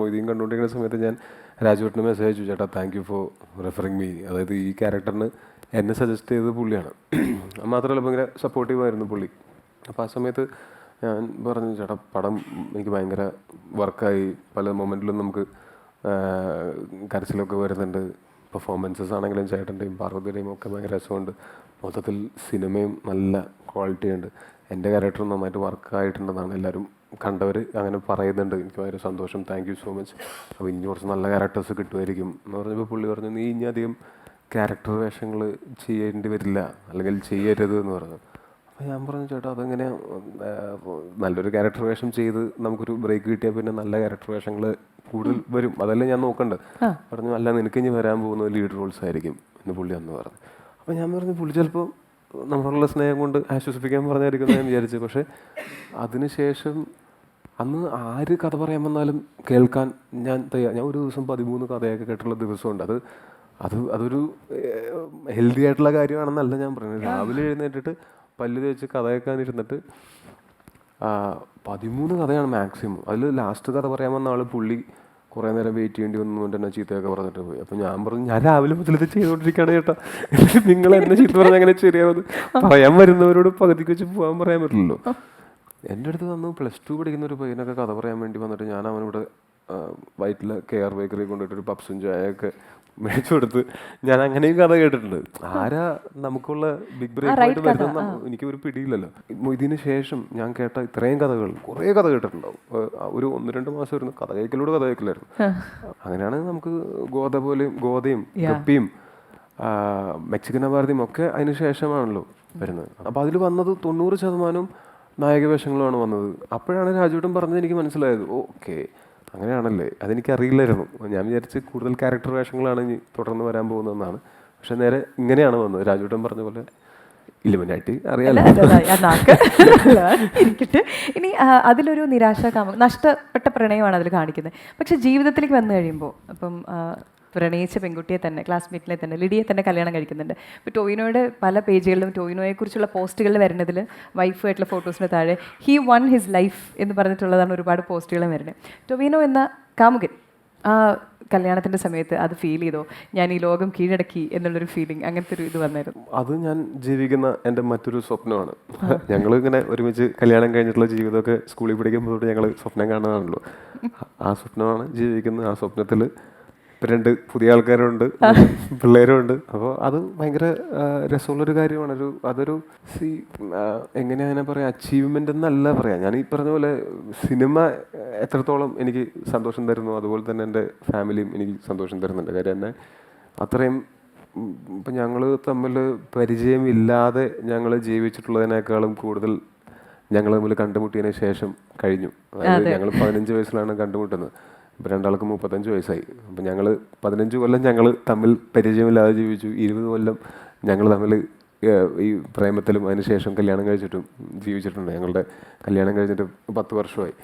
മൊയ്തീൻ കണ്ടുകൊണ്ടിരിക്കുന്ന സമയത്ത് ഞാൻ രാജുവേട്ടന് മെസ്സേജ് അയച്ചു ചേട്ടാ thank you for referring me അതായത് ഈ ക്യാരക്ടറിന് എന്നെ സജസ്റ്റ് ചെയ്തത് പുള്ളിയാണ്. മാത്രമല്ല ഭയങ്കര സപ്പോർട്ടീവായിരുന്നു പുള്ളി. അപ്പോൾ ആ സമയത്ത് ഞാൻ പറഞ്ഞു ചേട്ടാ പടം എനിക്ക് ഭയങ്കര വർക്കായി. പല മൊമെന്റിലും നമുക്ക് കരച്ചിലൊക്കെ വരുന്നുണ്ട്. പെർഫോമൻസസ് ആണെങ്കിലും ചേട്ടന്റെയും പാർവതിയുടെയും ഒക്കെ ഭയങ്കര രസമുണ്ട്. മൊത്തത്തിൽ സിനിമയും നല്ല ക്വാളിറ്റിയുണ്ട് എന്റെ ക്യാരക്ടർ നന്നായിട്ട് വർക്കായിട്ടുണ്ടെന്നാണ് എല്ലാവരും കണ്ടവർ അങ്ങനെ പറയുന്നുണ്ട്. എനിക്ക് ഭയങ്കര സന്തോഷം. താങ്ക് യു സോ മച്ച് അപ്പോൾ ഇനി കുറച്ച് നല്ല ക്യാരക്ടേഴ്സ് കിട്ടുമായിരിക്കും എന്ന് പറഞ്ഞപ്പോൾ പുള്ളി പറഞ്ഞു നീ ഇനി അധികം ക്യാരക്ടർ വേഷങ്ങൾ ചെയ്യേണ്ടി വരില്ല. അല്ലെങ്കിൽ ചെയ്യരുത് എന്ന് പറഞ്ഞു. അപ്പോൾ ഞാൻ പറഞ്ഞു ചേട്ടാ അതെങ്ങനെ നല്ലൊരു ക്യാരക്ടർ വേഷം ചെയ്ത് നമുക്കൊരു ബ്രേക്ക് കിട്ടിയാൽ പിന്നെ നല്ല ക്യാരക്ടർ വേഷങ്ങൾ കൂടുതൽ വരും. അതല്ലേ ഞാൻ നോക്കണ്ടത് പറഞ്ഞു അല്ല നിനക്ക് ഇനി വരാൻ പോകുന്ന ലീഡ് റോൾസ് ആയിരിക്കും. എന്ന് പുള്ളി അന്ന് പറഞ്ഞു. അപ്പോൾ ഞാൻ പറഞ്ഞു പുള്ളി ചിലപ്പോൾ നമ്മളോടുള്ള സ്നേഹം കൊണ്ട് ആശ്വസിപ്പിക്കാൻ പറഞ്ഞായിരിക്കും എന്ന് ഞാൻ വിചാരിച്ചു. പക്ഷേ അതിനുശേഷം അന്ന് ആര് കഥ പറയാൻ വന്നാലും കേൾക്കാൻ ഞാൻ തയ്യാ ഞാൻ ഒരു ദിവസം പതിമൂന്ന് കഥയൊക്കെ കേട്ടുള്ള ദിവസമുണ്ട്. അത് അത് അതൊരു ഹെൽത്തി ആയിട്ടുള്ള കാര്യമാണെന്നല്ല ഞാൻ പറയുന്നത് രാവിലെ എഴുന്നേറ്റിട്ട് പല്ല് തേച്ച് കഥ കേൾക്കാനിരുന്നിട്ട് പതിമൂന്ന് കഥയാണ് മാക്സിമം അതിൽ ലാസ്റ്റ് കഥ പറയാൻ വന്ന ആൾ പുള്ളി കുറേ നേരം വെയിറ്റ് ചെയ്യേണ്ടി വന്നു കൊണ്ട് തന്നെ ചീത്തയൊക്കെ പറഞ്ഞിട്ട് പോയി. അപ്പം ഞാൻ പറഞ്ഞു ഞാൻ രാവിലെ മുതൽ ഇത് ചെയ്തുകൊണ്ടിരിക്കുകയാണ് ചേട്ടാ. നിങ്ങൾ എന്നെ ചീത്ത പറഞ്ഞാൽ അങ്ങനെ ശരിയാവുന്നത് പറയാൻ വരുന്നവരോട് പകുതിക്ക് വെച്ച് പോകാൻ പറയാൻ പറ്റില്ലല്ലോ. എന്റെ അടുത്ത് വന്ന് പ്ലസ് ടു പഠിക്കുന്ന ഒരു പയ്യനൊക്കെ കഥ പറയാൻ വേണ്ടി വന്നിട്ട് ഞാൻ അവനിവിടെ ആ, വയറ്റിലെ കെ ആർ ബേക്കറി കൊണ്ടിട്ട് ഒരു പപ്സും ചായയൊക്കെ മേടിച്ചു കൊടുത്ത് ഞാൻ അങ്ങനെയും കഥ കേട്ടിട്ടുണ്ട്. ആരാ നമുക്കുള്ള ബിഗ് ബ്രേക്ക് വരുന്ന എനിക്ക് ഒരു പിടിയില്ലല്ലോ. ഇതിന് ശേഷം ഞാൻ കേട്ട ഇത്രയും കഥകൾ കുറേ കഥ കേട്ടിട്ടുണ്ടാവും. ഒരു ഒന്ന് രണ്ട് മാസം ഇരുന്ന് കഥ കേൾക്കലോട് കഥ കേൾക്കലായിരുന്നു അങ്ങനെയാണ് നമുക്ക് ഗോത പോലെയും ഗോതയും കപ്പിയും മെക്സിക്കൻ അപാർത്തിയും ഒക്കെ അതിന് ശേഷമാണല്ലോ വരുന്നത്. അപ്പോൾ അതിൽ വന്നത് തൊണ്ണൂറ് ശതമാനം നായക വേഷങ്ങളുമാണ് വന്നത്. അപ്പോഴാണ് രാജുവേട്ടൻ പറഞ്ഞത് എനിക്ക് മനസ്സിലായത്. ഓക്കെ. അങ്ങനെയാണല്ലേ. അതെനിക്ക് അറിയില്ലായിരുന്നു ഞാൻ വിചാരിച്ച് കൂടുതൽ ക്യാരക്ടർ വേഷങ്ങളാണ് ഇനി തുടർന്ന് വരാൻ പോകുന്നതെന്നാണ്. പക്ഷെ നേരെ ഇങ്ങനെയാണ് വന്നത്. രാജുവേട്ടൻ പറഞ്ഞ പോലെ ഇലുമിനായിട്ട് അറിയാലോ. ഇനി അതിലൊരു നിരാശ കാമ നഷ്ടപ്പെട്ട പ്രണയമാണ് അതിൽ കാണിക്കുന്നത്. പക്ഷെ ജീവിതത്തിലേക്ക് വന്നു കഴിയുമ്പോൾ അപ്പം പ്രണയിച്ച പെൺകുട്ടിയെ തന്നെ ക്ലാസ്മേറ്റിനെ തന്നെ ലിഡിയെ തന്നെ കല്യാണം കഴിക്കുന്നുണ്ട്. ഇപ്പോൾ ടോയിനോയുടെ പല പേജുകളിലും ടോയിനോയെ കുറിച്ചുള്ള പോസ്റ്റുകളിൽ വരുന്നതിൽ വൈഫായിട്ടുള്ള ഫോട്ടോസിന് താഴെ ഹീ വൺ ഹിസ് ലൈഫ് എന്ന് പറഞ്ഞിട്ടുള്ളതാണ് ഒരുപാട് പോസ്റ്റുകൾ വരുന്നത്. ടൊവിനോ എന്ന കാമുകൻ ആ കല്യാണത്തിന്റെ സമയത്ത് അത് ഫീൽ ചെയ്തോ? ഞാൻ ഈ ലോകം കീഴടക്കി എന്നുള്ളൊരു ഫീലിംഗ് അങ്ങനത്തെ ഒരു ഇത് വന്നായിരുന്നു. അത് ഞാൻ ജീവിക്കുന്ന എന്റെ മറ്റൊരു സ്വപ്നമാണ്. ഞങ്ങൾ ഇങ്ങനെ ഒരുമിച്ച് കല്യാണം കഴിഞ്ഞിട്ടുള്ള ജീവിതമൊക്കെ സ്കൂളിൽ പഠിക്കുമ്പോൾ ഞങ്ങൾ സ്വപ്നം കാണുന്നതാണല്ലോ ആ സ്വപ്നമാണ് ജീവിക്കുന്നത് ആ സ്വപ്നത്തിൽ രണ്ട് പുതിയ ആൾക്കാരുണ്ട് പിള്ളേരും ഉണ്ട് അപ്പോൾ അത് ഭയങ്കര രസമുള്ളൊരു കാര്യമാണ്. ഒരു അതൊരു സി എങ്ങനെയാ ഞാൻ പറയാം അച്ചീവ്മെന്റ് എന്നല്ല പറയാം. ഞാൻ ഈ പറഞ്ഞ പോലെ സിനിമ എത്രത്തോളം എനിക്ക് സന്തോഷം തരുന്നു അതുപോലെ തന്നെ എന്റെ ഫാമിലിയും എനിക്ക് സന്തോഷം തരുന്നുണ്ട്. കാര്യം എന്നെ അത്രയും ഇപ്പം ഞങ്ങൾ തമ്മിൽ പരിചയമില്ലാതെ ഞങ്ങൾ ജീവിച്ചിട്ടുള്ളതിനേക്കാളും കൂടുതൽ ഞങ്ങൾ തമ്മിൽ കണ്ടുമുട്ടിയതിന് ശേഷം കഴിഞ്ഞു. അതായത് ഞങ്ങൾ പതിനഞ്ച് വയസ്സിലാണ് കണ്ടുമുട്ടുന്നത്. ഇപ്പം രണ്ടാൾക്ക് മുപ്പത്തഞ്ച് വയസ്സായി. അപ്പം ഞങ്ങൾ പതിനഞ്ച് കൊല്ലം ഞങ്ങൾ തമ്മിൽ പരിചയമില്ലാതെ ജീവിച്ചു. ഇരുപത് കൊല്ലം ഞങ്ങൾ തമ്മിൽ ഈ പ്രേമത്തിലും അതിനുശേഷം കല്യാണം കഴിച്ചിട്ടും ജീവിച്ചിട്ടുണ്ട്. ഞങ്ങളുടെ കല്യാണം കഴിഞ്ഞിട്ട് പത്ത് വർഷമായി.